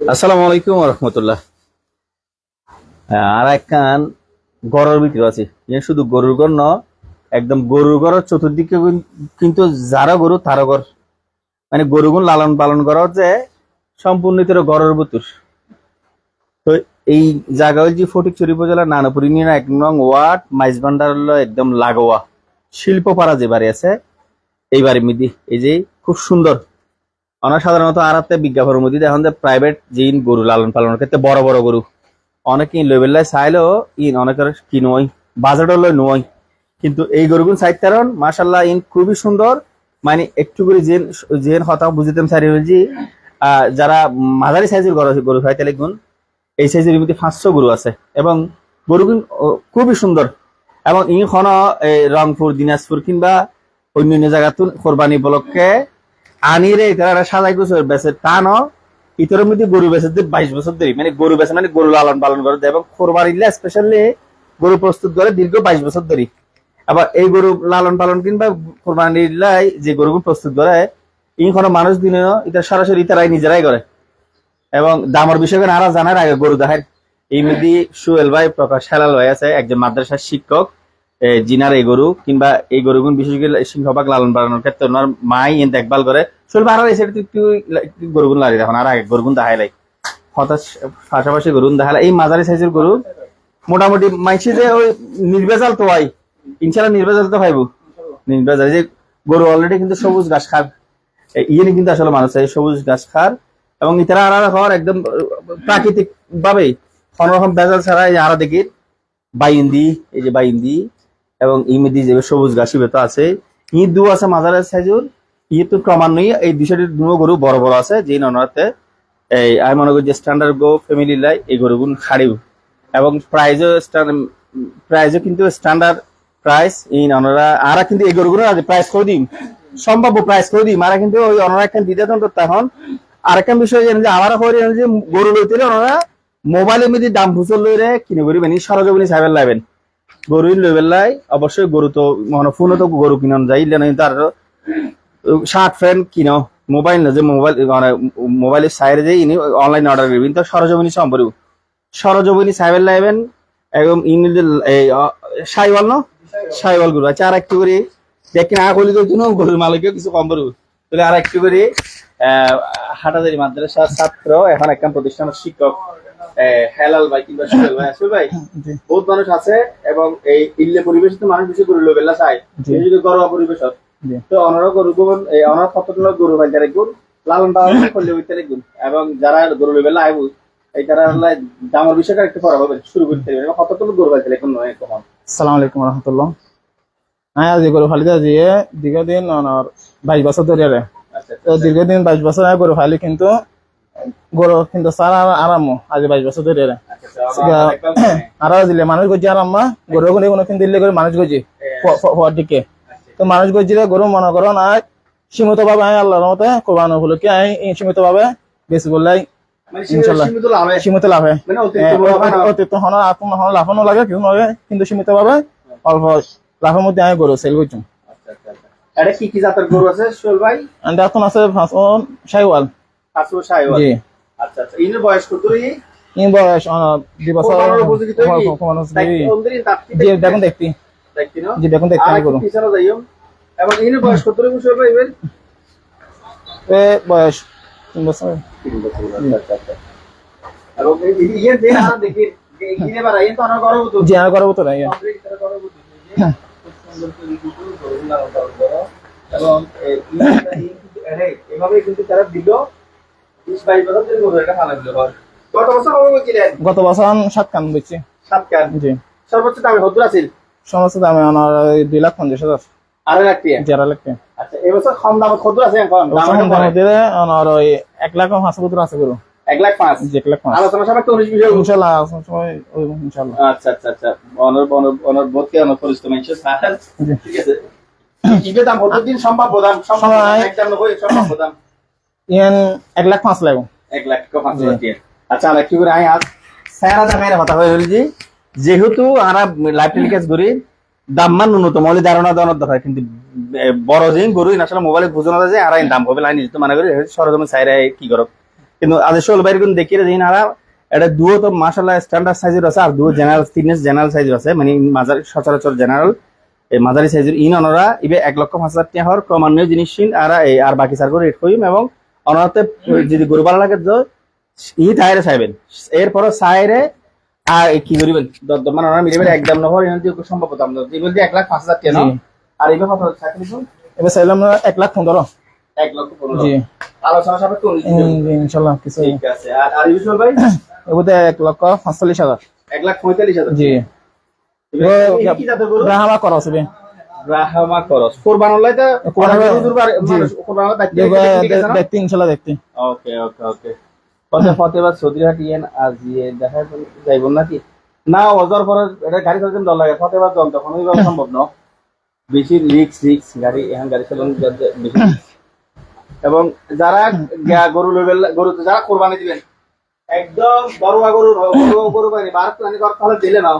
আসসালামু আলাইকুম রহমতুল্লাহ। আর একখান গরুর ভিতরে আছে। শুধু গরুর ঘর ন, একদম গরুর ঘরের চতুর্দিকে কিন্তু যারা গরু তারও ঘর। মানে গরুগুন লালন পালন করার যে সম্পূর্ণ তোর গরুর বুতুর তো এই জায়গা হল যে ফটিকচুরি উপজেলার নানাপুর ইউনিয়ন এক নং ওয়ার্ড, মাইজবান্ডার হলো একদম লাগোয়া। শিল্পপাড়া যে বাড়ি আছে, এই বাড়ির মধ্যে এই যে খুব সুন্দর। আমরা সাধারণত আরাতে বিজ্ঞাপনের মধ্যে দেখুন যে প্রাইভেট জিন গরু লালন পালনের ক্ষেত্রে বড় বড় গরু অনেকে লেভেল্লায় চাইলেও ইন অনেকের কি নয় বাজেটও লয় নয়। কিন্তু এই গরুগুন সাইড কারণ মাসাল্লাহ ইন খুবই সুন্দর। মানে একটু করে জেন জেন হতা বুঝিতাম সারি আহ, যারা মাঝারি সাইজের গরু গরু হয় তাহলে গুণ এই সাইজের মধ্যে পাঁচশো গরু আছে। এবং গরুগুন খুবই সুন্দর। এবং ইখন রংপুর দিনাজপুর কিংবা অন্যান্য জায়গাত কোরবানি উপলক্ষে আনিরে তারা সাজাই বেছে টানো। ইতরের মধ্যে গরু বেছে বাইশ বছর ধরে। মানে গরু বেছে মানে গরু লালন পালন করে এবং স্পেশালি গরু প্রস্তুত করে দীর্ঘ বাইশ বছর আবার এই গরু লালন পালন কিংবা কোরবানিলাই যে গরুগুলো প্রস্তুত করে ইনখানে মানুষ দিনে এটা সরাসরি তারাই নিজেরাই করে। এবং দামর বিষয়ে আরা জানার আগে গরু দেখায়। এই মধ্যে সুয়েল ভাই প্রকাশ হেলাল ভাই আছে, একজন মাদ্রাসার শিক্ষক। জিনার এই গরু কিংবা এই গরুগুন বিশেষ করে সিংহভাগ লালন পালনের ক্ষেত্রে ওনার মাই এন দেখভাল করে। ভাই আর এসে একটু গরুগুন লাগে এখন আর আগে গরুগুন দেখাই লাই হতাশ পাশাপাশি গরুন দেখালে এই মাঝারি সাইজের গরু মোটামুটি মাইছি যে ওই নির্বেজাল তো হয় ইনশাল্লাহ নির্বেজাল তো পাইব নির্বেজাল যে গরু অলরেডি কিন্তু সবুজ ঘাস খার। ইয়ে কিন্তু আসলে মানুষ, এই সবুজ ঘাস খার। এবং ইতারা আলাদা হওয়ার একদম প্রাকৃতিক ভাবেই কোন রকম বেজাল ছাড়া এই আরা দেখি। বাইন্দি, এই যে বাইন্দি। এবং ইমিদি যে সবুজ ঘাসি ভেতর আছে ইট দু আছে মাজারের সাইজুর ইট তো ক্রমান্বয়ে এই দুশোটির দুনো গরু বড় বড় আছে যে ননাতে এই, আমি মনে করি যে স্ট্যান্ডার্ড গো ফ্যামিলি লাই এই গরুগুলো খাড়িব। এবং প্রাইজও প্রাইজও কিন্তু স্ট্যান্ডার্ড প্রাইস এই ওনারা আরা কিন্তু এই গরুগুলো প্রাইস করে দিম, সম্ভাব্য প্রাইস করে দিম, আরা কিন্তু ওই ওনারা একখান দিতে তখন তখন, আরেকটা বিষয় জানেন যে আমার হয়ে যে গরু লইতে ওনারা মোবাইলের মধ্যে দাম ভুসল লইরে কিনে করিবেন সরজমিনি সাইবেল লাইবেন। গরু লাই অবশ্যই গরু তো মানে ফোনে তো গরু কিনন যাই ইলে তার শার্ট প্যান্ট কিনো মোবাইল না যে মোবাইল মানে মোবাইলের সাইডে যে ইনি অনলাইন অর্ডার করবেন, তো সরজমিনি সম্পর্ক। সরজমিনি সাইবেল লাইবেন, এবং ইনি সাইওয়াল ন? সাইওয়াল গরু আচ্ছা আর একটু করে, দেখেন আগলি তো জন্য গরুর মালিকও কিছু কম করব। তাহলে আর একটু করে আহ, হাটাজারি মাদ্রাসার ছাত্র এখন একটা প্রতিষ্ঠানের শিক্ষক হেলাল ভাই কিংবা সুহেল ভাই। আসল ভাই বহুত মানুষ আছে এবং এই ইল্লে পরিবেশে তো মানুষ বেশি গরু লোবেলা চায়। যদি ঘরোয়া পরিবেশ। তো অনারা গরু গুণ এই অনার গরু ভাই যারা গুণ লালন পালন করলে গুণ। এবং যারা গরু লোবেলা আইবু এই তারা দামের বিষয়টা একটু পরে হবে শুরু করতে হবে কতগুলো গরু ভাই তাহলে এখন নয় আসসালামু আলাইকুম রহমতুল্লাহ। হ্যাঁ আজ গরু ফালিতে দিয়ে দীর্ঘদিন ওনার বাইশ বছর ধরে তো দীর্ঘদিন বাইশ বছর আগে গরু ফালি কিন্তু গরু কিন্তু সার আরাম আজ বাইশ বছর ধরে। রে আচ্ছা দিলে মানুষ গজি আরাম মা গরু কোনো কোনো কিন্তু দিলে করে মানুষ গজি হওয়ার দিকে। তো মানুষ গজিলে গরু মনে করো না সীমিত ভাবে আমি আল্লাহর মতে কোরবান উপলক্ষে আমি সীমিত ভাবে বেশি বললাই মানে সীমিত লাভ। হয়। লাভে। মানে অতিরিক্ত লাভ হয় হন হন লাভও লাগে কিছু নয় কিন্তু সীমিত ভাবে অল্প লাভের মধ্যে আমি গরু সেল করছি আচ্ছা, আচ্ছা, আচ্ছা। এটা কি কি জাতের গরু আছে সোহেল ভাই এখন আছে ফাঁসন শাইওয়াল জি আচ্ছা আচ্ছা ইনের বয়স কত রে ইন বয়স আহ, দুই বছর কোরবানোর উপযোগী তো কি? কোরবানোর তাই উপযোগী। অন্যদিন তাত্তি জি দেখুন দেখতি দেখতি না? জি দেখুন দেখতি আর আমি একটু গরু পিছনে যাইও। এবং ইনের বয়স কত রে সোহেল ভাই এবার? এ বয়স তিন বছর আচ্ছা, আচ্ছা। এবং এই- এই- ইয়ে যে আর দেখি, ইনে ইয়ে তো গর্ভবতী। জি না ইয়ে। গর্ভবতী। খুব সুন্দর করে গরু লালন পালন করো। এবং ইনটা এই কিন্তু তারা দিল বিশ বাইশ বছর ধরে গরু একটা পালন দিল। কত বছর হবে বলছিলেন গত বছর সাত কান বেচছি সাত কান? জি। সর্বোচ্চ দামে হদ্দুর আছিল? সমস্ত দামে আমার দুই লাখ পঞ্চাশ হাজার। আড়াই লাখ টাকা জি আড়াই লাখ টাকা। আচ্ছা এবছর কম দামে হদ্দুর আছে এখন? দাম কম দিলে আমার ওই এক লাখ পাঁচ বছর আছে এক লাখ পাঁচ? এক লাখ পাঁচ। আলোচনা সবাই তো উনিশ বিষয় ইনশাল্লাহ আসার সময় ইনশাল্লাহ। আচ্ছা আচ্ছা আচ্ছা। অনর অনর অনর বোধকে অনর পরিচিত মানুষ ঠিক আছে। এক লাখ পাঁচ লাগবে এক লাখ টাকা পাঁচ জি। হাজার টাকা আচ্ছা আর একটু করে আই আজ স্যার দামের কথা হয়ে বলছি যেহেতু আমরা করি দাম মান ন্যূনতম হলে ধারণা দরকার কিন্তু বড় যে গরু আসলে মোবাইলে বুঝানো যায় আর দাম হবে লাইন তো মানে করি সরজমে সাইরে কি করো কিন্তু আদেশ হল বাইরে কিন্তু দেখিয়ে দিন আর এটা দুও তো মাসাল্লাহ স্ট্যান্ডার্ড সাইজের আছে আর দুও জেনারেল থিকনেস জেনারেল সাইজের আছে মানে মাঝারি সচরাচর জেনারেল এই মাঝারি সাইজের ইন অনরা ইবে এক লক্ষ পাঁচ হাজার টাকা হওয়ার ক্রমান্বয়ে জিনিস কিন আর এই আর বাকি সার করে রেট করিম এবং অনরাতে যদি গরু ভালো লাগে তো ই তাইরে চাইবেন। এরপরও সাইরে আর কি করিবেন দর মানে ওনারা মিলিবেন একদম নহর এখান থেকে সম্ভব দাম এগুলো দিয়ে এক লাখ পাঁচ হাজার টাকা। আর এগুলো কত চাকরি এবার চাইলাম এক লাখ পনেরো। এক লক্ষ পনেরো। জি। আলোচনা সাপেক্ষে উনিশ দিবেন। ইনশাল্লাহ কিছু ঠিক আছে। আর আর ইউসুফ ভাই? এবার এক লক্ষ পাঁচচল্লিশ হাজার। এক লাখ পঁয়তাল্লিশ হাজার। জি। রাহামা করস। কোরবান কোরবান। মানুষ কোরবান? দেখতে দেখতে ওকে ওকে ওকে। দেখা যাইব নাকি? না পরে এটা গাড়ি চালাতে ডর লাগে। ফতেবাদ জন তখন ওইভাবে সম্ভব ন। বেশি রিক্স রিক্স গাড়ি এখন গাড়ি চালানো যা- যা- বেশি এবং যারা গরু লইবেন গরু যারা কোরবানি দিবেন একদম বড়ুয়া গরু গরু গরু প্রাণী ঘর তাহলে দিলে নাও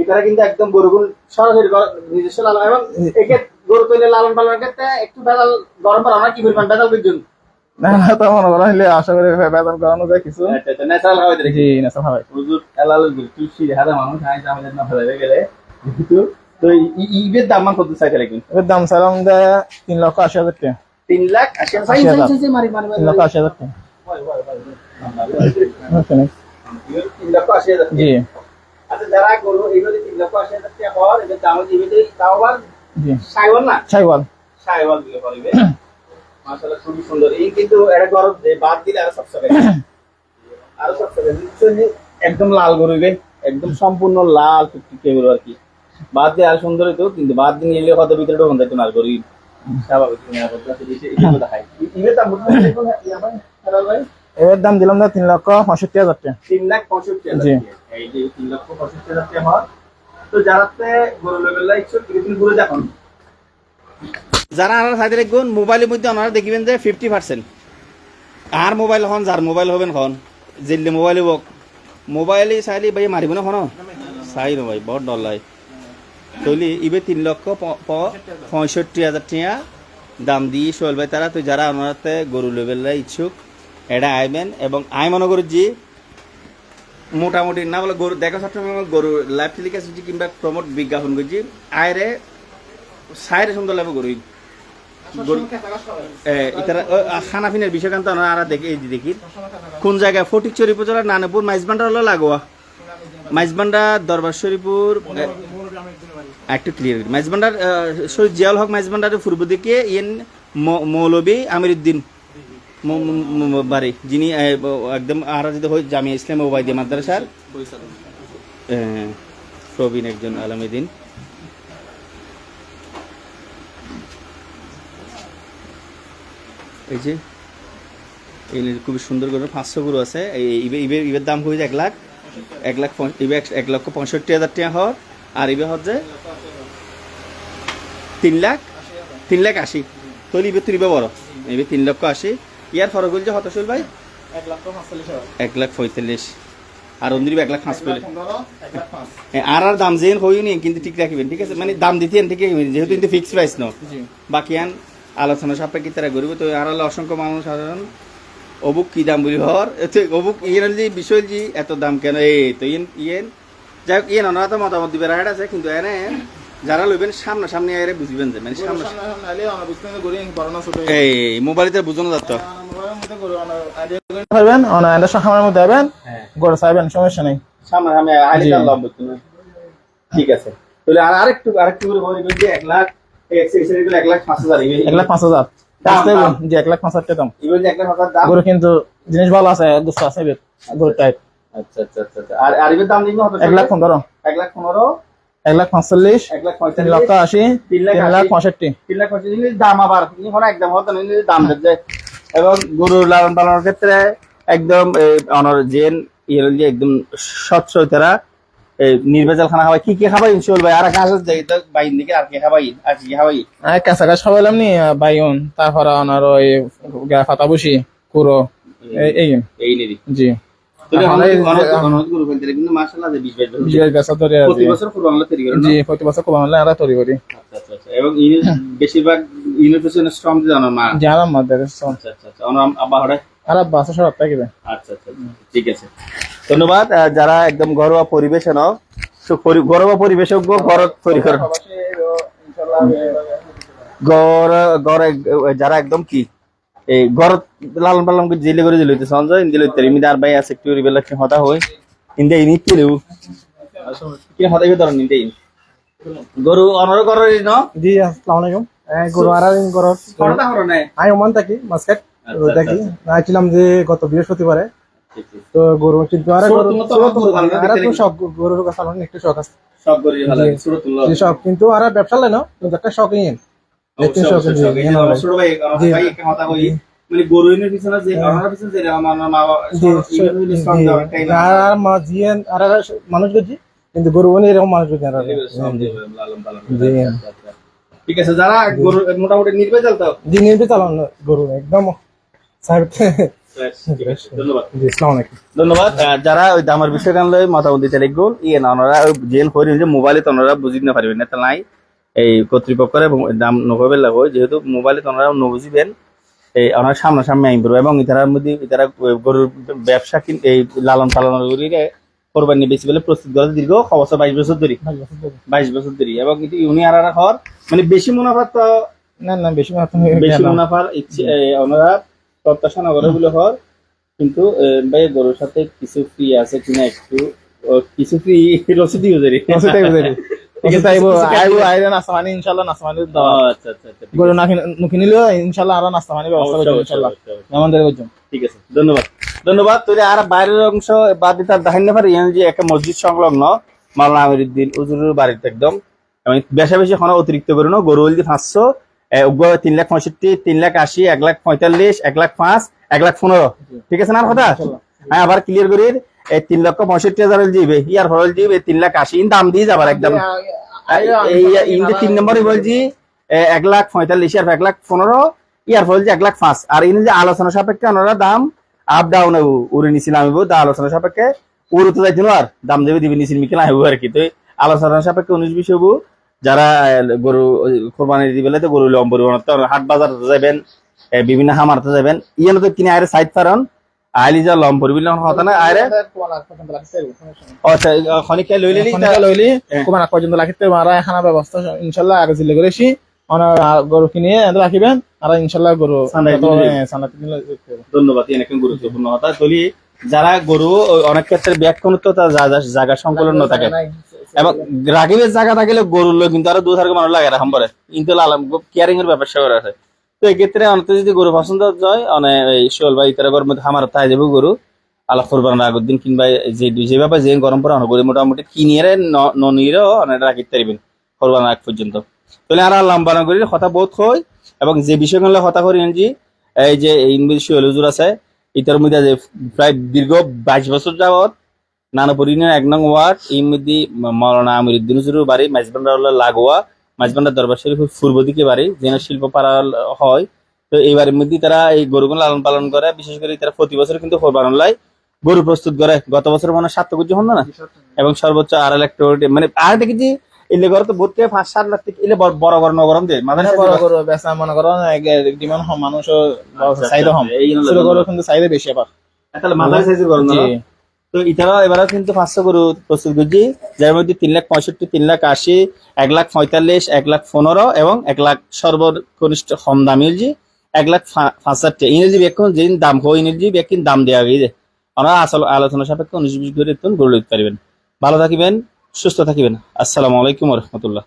এটারা কিন্তু একদম গরুগুলো সরাসরি নিজস্ব লালন এবং একে গরু তৈরি লালন পালনের ক্ষেত্রে একটু বেদাল গরম পালা না কি পরিমাণ বেদাল বুঝুন না না তো মনে করা হলে আশা করি বেতন করানো যায় কিছু ন্যাচারাল হবে দেখি জি নেশা ভাই হুজুর এলাল তুলসী হারা মানুষ আই আমাদের না ফেলে গেলে কিন্তু তো ই- ইবের দাম মান কত চাইতে লাগবে এবার দাম তিন লক্ষ আশি হাজার টাকা তিন লাখ আশি হাজার তিন লক্ষ আশি হাজার টাকা তিন লক্ষ আশি হাজার জি আচ্ছা যারা গরু এইগুলো তিন লক্ষ আশি হাজার টাকা হওয়ার এদের দাম দিবে তাও আবার জি। না? সাইওয়াল। সাইবল দিলে পারবে মাশাআল্লাহ খুবই সুন্দর। এই কিন্তু এটা গরম দে বাদ দিলে আরও সবচেয়ে আরও সবচেয়ে বেশি। বুঝছেন যে একদম লাল গরু হবে। একদম সম্পূর্ণ লাল টুকটুকে গরু আর কি। বাদ দিয়ে আর সুন্দর হইতো কিন্তু বাদ দিয়ে নিলে কত ভিতরে ঢোকান যাইতো আর গরু। স্বাভাবিক। কথা ভাই, এবার দাম দিলাম না তিন লক্ষ পঁয়ষট্টি হাজার টাকা। তিন লাখ পঁয়ষট্টি হাজার জি। টাকা। এই যে তিন লক্ষ পঁয়ষট্টি হাজার টাকা হওয়ার তো যারাতে গরু লেভেল ইচ্ছুক তিনি ঘুরে দেখুন যারা আর সাইডে দেখুন মোবাইলের মধ্যে ওনারা দেখিবেন যে ফিফটি পার্সেন্ট আর মোবাইল হন যার মোবাইল হবেন হন যেলে মোবাইল হোক মোবাইলে চাইলে ভাই মারিব না হন? চাই ন ভাই বহুত ডর লাগে। তৈলি ইবে তিন লক্ষ পঁয়ষট্টি হাজার টাকা দাম দিয়ে সোহেল ভাই তারা তো যারা ওনারাতে গরু লেভেল ইচ্ছুক এটা আইবেন এবং আই মনে করি যে মোটামুটি না বলে গরু দেখা সবসময় গরু লাইভ টেলিকাস্ট কিংবা প্রমোট বিজ্ঞাপন করছি আয়রে সাইরে সুন্দর লাগবে গরু। খানা পিনের বিষয় কান্ত আর দেখি এই দেখি। কোন জায়গায়? ফটিকচুরি উপজেলা নানাপুর মাইজবান্ডা হলো লাগোয়া। মাইজবান্ডা দরবার শরীপুর এ, একটু ক্লিয়ার করি। মাইজবান্ডার শহীদ জিয়াউল হক মাইজবান্ডারের পূর্ব দিকে ইয়েন মৌলবী আমিরুদ্দিন। বাড়ি। যিনি একদম আর যদি হয় জামিয়া ইসলাম ওবায়দিয়া মাদ্রাসার প্রবীণ একজন আলমীদিন এই যে, এই খুবই সুন্দর করে পাঁচশো গরু আছে। এই ইবে- ইবে ইবের দাম হয়েছে এক লাখ। এক লাখ ইবে এক- লক্ষ পঁয়ষট্টি হাজার টাকা হওয়ার। আর ইবে হচ্ছে তিন লাখ তিন লাখ আশি। তোর ইবে তুলিবে বড়। ইবে তিন লক্ষ আশি। ইয়ার ফরক হল যে হত চল ভাই? এক লাখ পঁয়তাল্লিশ আর অন্যদিন এক লাখ পাঁচ এক আর আর দাম যেন হইনি কিন্তু ঠিক রাখবেন ঠিক আছে? মানে দাম দিতেন ঠিক যেহেতু কিন্তু ফিক্স প্রাইস ন। জি। বাকি আন আলোচনা সাপেক্ষে তারা গরিব তো আর অসংখ্য মানুষ সাধারণ অবুক কি দাম বলি হর? অবুক ইয়েন যে বিষয় যে এত দাম কেন? এই তো ইয়েন ইয়েন। যাই হোক ইয়েন ওনারা তো মতামত দিবে রাইট আছে কিন্তু এনে যারা লইবেন সামনে সামনে এর বুঝবেন যে মানে সামনে এই মোবাইলতে বুঝানো যাত পারবেন অনলাইনে শাখার মধ্যে যাবেন হ্যাঁ। গড়ে চাইবেন সমস্যা নেই। সামনে সামনে আইলে ঠিক আছে। তাহলে আর আরেকটু আরেকটু করে বলি যে এক লাখ এক্সেসরি গুলো এক লাখ পাঁচ হাজার এক লাখ। জি লাখ টাকা দাম। লাখ দাম। গরু কিন্তু জিনিস ভালো আছে আছে গরু টাইপ আচ্ছা আচ্ছা আচ্ছা আচ্ছা। আর আর এবার দাম দিবি কত? এক লাখ পনেরো। এক লাখ পনেরো। এক লাখ পাঁচচল্লিশ এক লাখ তিন পঁয়তাল্লিশ লক্ষ আশি তিন লাখ। পঁয়ষট্টি। তিন লাখ পঁচিশ দাম আবার। একদম হতো না দাম দিচ্ছে এবং গরুর লালন পালনের ক্ষেত্রে একদম অনর জেন ইয়ে একদম স্বচ্ছ তারা এই নির্ভেজাল খানা খাওয়াই কি কি খাবাই ইনশাল ভাই? আর কাজ যাই তো বাইন দিকে আর কি খাবাই? আর কি খাবাই? আর কাঁচা কাজ খাওয়াইলাম নি বাইন তারপরে ওনার ওই গা ফাতা বসি কুড়ো এই- এই। জি। আচ্ছা আচ্ছা আচ্ছা। বেশিরভাগ আচ্ছা আচ্ছা আচ্ছা। বাসা সব থাকিবে আচ্ছা আচ্ছা আচ্ছা, ঠিক আছে। ধন্যবাদ যারা একদম ঘরোয়া পরিবেশে ন তো ঘরোয়া পরিবেশে ঘর তৈরি করে ঘর ঘর যারা একদম কি? এই ঘর লালন পালন করে জিলে করে দিল সঞ্জয়। ইন্দিল ইত্যাদি আর ভাই আছে একটু রিবেলা কি হতা হই। ইন্দে ইনি কি লেউ কি হতা কি ধরন ইন্দে গরু অনর করে ন? জি আসসালামু আলাইকুম। গরু আর হতা হর আমি ওমান থাকি মাস্কেট থাকি আইছিলাম যে গত বৃহস্পতিবারে। তো গরু কিন্তু আর গরু সব গরু কাছানো একটু শখ আছে। সব গরু ভালো সব কিন্তু আর ব্যবসা লাই না একটা শখ ইন মানুষ কিন্তু গরু এরকম মানুষ। ঠিক আছে যারা গরু মোটামুটি নির্ভেজাল তো? জি নির্বিত চালান গরু একদম। সাহেব ঠিক আছে, ধন্যবাদ। জি আসসালামু আলাইকুম। ধন্যবাদ। আহ, যারা ওই দামের বিষয় ইয়ে না ওনারা জেল করি মোবাইলে তোনারা বুঝি না পারবেন না তা নাই। এই কর্তৃপক্ষের এবং দাম নকবে লাগো যেহেতু মোবাইলে তোনারা নবুঝিবেন এই ওনার সামনাসামনি আইন করব এবং ইতারার মধ্যে ইতারা গরুর ব্যবসা কিন এই লালন পালন করিয়ে কোরবানি বেশি বলে প্রস্তুত করে দীর্ঘ ছ বছর বাইশ বছর ধরে। বাইশ বছর ধরে। এবং কিন্তু ইউনি আর হর মানে বেশি মুনাফা তো না না বেশি মাত্রা বেশি মুনাফার ইচ্ছে ওনারা প্রত্যাশা না করে বলে হর কিন্তু ভাই গরুর সাথে কিছু ফ্রি আছে কিনা একটু কিছু ফ্রি রসিদ ইউজ করি ঠিক আছে, আইবো কিছু- কিছু আইবো আইরে নাস্তা পানি ইনশাআল্লাহ নাস্তা পানি আচ্ছা আচ্ছা আচ্ছা গরু না কিনিলেও ইনশাআল্লাহ আর নাস্তা পানি ব্যবস্থা অবশ্যই, করব অবশ্যই, ইনশাআল্লাহ অবশ্যই, অবশ্যই। আমাদের করছ ঠিক আছে ধন্যবাদ। ধন্যবাদ। তুই আর বাইরের অংশ বাদ দিতে দেখাই না পারি যে একটা মসজিদ সংলগ্ন মাওলানা আমিরুদ্দিন উজুরের বাড়িতে একদম। আমি বেশা বেশি এখন অতিরিক্ত করি না। গরু হলদি পাঁচশো তিন লাখ পঁয়ষট্টি তিন লাখ আশি এক লাখ পঁয়তাল্লিশ এক লাখ পাঁচ এক লাখ পনেরো। ঠিক আছে না কথা? হ্যাঁ আবার ক্লিয়ার করি এই তিন লক্ষ পঁয়ষট্টি হাজার জিবে ইয়ার হল জিবে তিন লাখ আশি দাম দিয়ে যাবার একদম। ইন্ডে তিন নম্বরই বলছি এক লাখ পঁয়তাল্লিশ আর এক লাখ পনেরো ইয়ার ফল যে এক লাখ পাঁচ। আর ইনি যে আলোচনা সাপেক্ষে ওনারা দাম আপ ডাউন উড়ে নিছিলাম আমি দা আলোচনা সাপেক্ষে উড়ে তো যাইছিল আর দাম দেবে দিবি নিছিল মিকেল আহিব আর কি। তো আলোচনা সাপেক্ষে উনিশ বিশ হব যারা গরু কোরবানি দিবেলে তো গরু লম্বর হাট বাজার যাবেন বিভিন্ন হামারতে যাবেন ইয়ানো তো কিনে আরে সাইড পারন আইলি যা লম্বর বিল হতা না আরে আচ্ছা খনিকে লইলে লইলি হ্যাঁ। কোমান পর্যন্ত রাখিতে মারা খানা ব্যবস্থা ইনশাআল্লাহ আগে জিলে করেছি। গরু কিনে রাখিবেন আর ইনশাআল্লাহ গরু। হ্যাঁ। ধন্যবাদ এখানে একটা গুরুত্বপূর্ণ কথা। তলি যারা গরু অনেক ক্ষেত্রে ব্যাখ্যান তো তার জা- জা- জায়গা সংকলন ন থাকে। এবং রাগিবের জায়গা থাকলে গরুর লোক কিন্তু আরও দু থাকা মানুষ লাগে রাখাম পরে কিন্তু লালাম কেয়ারিং এর ব্যাপার সেবার আছে। তো এক্ষেত্রে অনেক যদি গরু পছন্দ হয় অনেক এই শোল বা ইতারা গরম মধ্যে আমার তাই যাব গরু। আলা কোরবান আগের দিন কিংবা যে যে ব্যাপার যে গরম পরে অনেক মোটামুটি কিনিয়ে ননিয়েও অনেক রাখি তারিবেন কোরবান আগ পর্যন্ত। তাহলে আর লম্বা না করি কথা বহুত হয় এবং যে বিষয়গুলো কথা করি যে এই যে ইংলিশ হুজুর আছে, ইতার মধ্যে যে প্রায় দীর্ঘ বাইশ বছর যাবত নানাপুর ইউনিয়ন এক নং ওয়ার্ড এই মধ্যে মৌলানা আমিরুদ্দিন হুজুরের বাড়ি মাঝবান্ডার লাগোয়া মাঝবান্ডার দরবার শরীফ পূর্ব দিকে বাড়ি যেন শিল্প পাড়া হয়। তো এই বাড়ির মধ্যে তারা এই গরুগুলো লালন পালন করে বিশেষ করে তারা প্রতি বছর কিন্তু কোরবান লাই গরু প্রস্তুত করে। গত বছর মনে হয় সাত কেজি হন না? এবং সর্বোচ্চ আড়াই লাখ টাকা মানে আড়াই কেজি এলে ঘরে তো ভর্তি পাঁচ সাত লাখ থেকে এলে বড় বড় বড় নগরম দে মাঝে মানে বড় গরু বেচা মনে করো ডিমান্ড হম মানুষ আচ্ছা, চাহিদা হম এই গরু কিন্তু চাহিদা বেশি আবার। তাহলে মাঝারি সাইজের গরম তো এটাও এবারে কিন্তু পাঁচশো গরু প্রস্তুত করছি, যার মধ্যে তিন লাখ পঁয়ষট্টি, তিন লাখ আশি, এক লাখ পঁয়তাল্লিশ, এক লাখ পনেরো এবং এক লাখ সর্বকনিষ্ঠ কম দামি ইলজি এক লাখ পাঁচষট্টি। ইংরেজি ব্যাখ্যান যেদিন দাম হয়, ইংরেজি ব্যাখ্যান দাম দেওয়া গিয়ে আমরা আসল আলোচনা সাপেক্ষে উনিশ বিশ করে গরু লিখতে পারবেন ভালো থাকিবেন, সুস্থ থাকিবেন। আসসালামু আলাইকুম রহমতুল্লাহ।